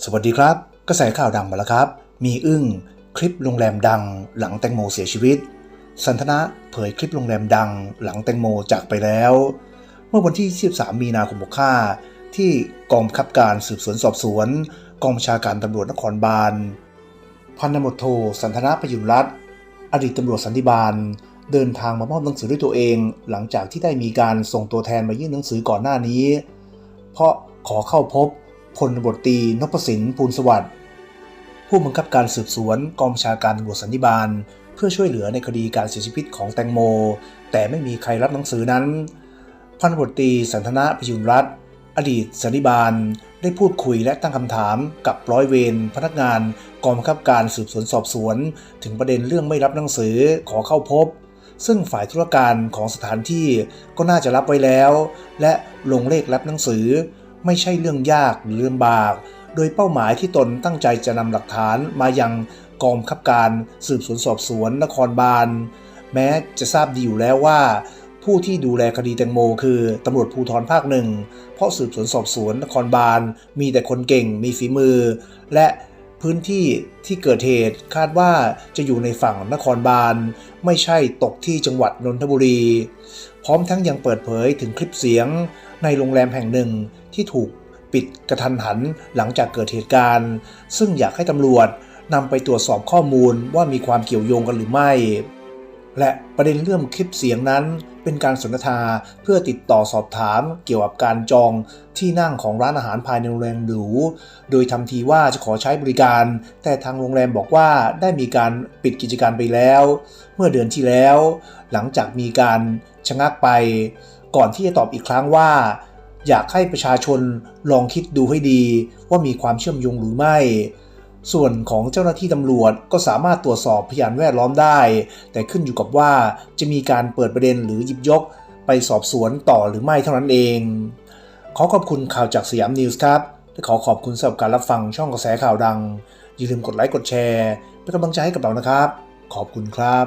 สวัสดีครับ กระแสข่าวดังมาแล้วครับ มีอึ้งคลิปโรงแรมดังหลังแตงโมเสียชีวิต สันทนะเผยคลิปโรงแรมดังหลังแตงโมจากไปแล้ว เมื่อวันที่ 23 มีนาคม65ที่กองบังคับการสืบสวนสอบสวน กองบัญชาการตำรวจนครบาล พันตำรวจโทสันทนาประยุรรัตน์อดีตตำรวจสันติบาล เดินทางมามอบหนังสือด้วยตัวเอง หลังจากที่ได้มีการส่งตัวแทนมายื่นหนังสือก่อนหน้านี้ เพราะขอเข้าพบ พลตำรวจตรีนพสินภูลสวัสดิ์ผู้บังคับการสืบสวนกองชาการตำรวจสันติบาล เพื่อช่วยเหลือในคดีการเสียชีวิตของแตงโม แต่ไม่มีใครรับหนังสือนั้น พันตำรวจตรีสันทนาพยุนรัตน์อดีตสันติบาลได้พูดคุยและตั้งคำถามกับร้อยเวรพนักงานกองบังคับการสืบสวนสอบสวน ถึงประเด็นเรื่องไม่รับหนังสือขอเข้าพบ ซึ่งฝ่ายธุรการของสถานที่ก็น่าจะรับไว้แล้ว และลงเลขรับหนังสือ ไม่ใช่เรื่องยากหรือลำบาก โดยเป้าหมายที่ตนตั้งใจจะนำหลักฐานมายังกองบังคับการสืบสวนสอบสวนนครบาล แม้จะทราบดีอยู่แล้วว่า ผู้ที่ดูแลคดีแตงโม คือตำรวจภูธรภาคหนึ่ง เพราะสืบสวนสอบสวนนครบาล มีแต่คนเก่งมีฝีมือ และพื้นที่ที่เกิดเหตุคาดว่าจะอยู่ในฝั่งนครบาล ไม่ใช่ตกที่จังหวัดนนทบุรี พร้อมทั้งยังเปิดเผยถึงคลิปเสียง ในโรงแรมแห่งหนึ่งที่ถูกปิดกระทันหันหลังจากเกิดเหตุการณ์ ซึ่งอยากให้ตำรวจนำไปตรวจสอบข้อมูลว่ามีความเกี่ยวโยงกันหรือไม่ และประเด็นเรื่องคลิปเสียงนั้น เป็นการสนทนาเพื่อติดต่อสอบถามเกี่ยวกับการจองที่นั่งของร้านอาหารภายในโรงแรมหรู โดยทำทีว่าจะขอใช้บริการ แต่ทางโรงแรมบอกว่าได้มีการปิดกิจการไปแล้ว เมื่อเดือนที่แล้ว หลังจากมีการชะงักไป ก่อนที่จะตอบอีกครั้งว่า อยากให้ประชาชนลองคิดดูให้ดีว่ามีความเชื่อมโยงหรือไม่ ส่วนของเจ้าหน้าที่ตำรวจก็สามารถตรวจสอบพยานแวดล้อมได้ แต่ขึ้นอยู่กับว่าจะมีการเปิดประเด็นหรือหยิบยก ไปสอบสวนต่อหรือไม่เท่านั้นเอง ขอขอบคุณข่าวจากสยามนิวส์ครับและขอขอบคุณสำหรับการรับฟังช่องกระแสข่าวดัง อย่าลืมกดไลค์กดแชร์เป็นกำลังใจให้กับเรานะครับ ขอบคุณครับ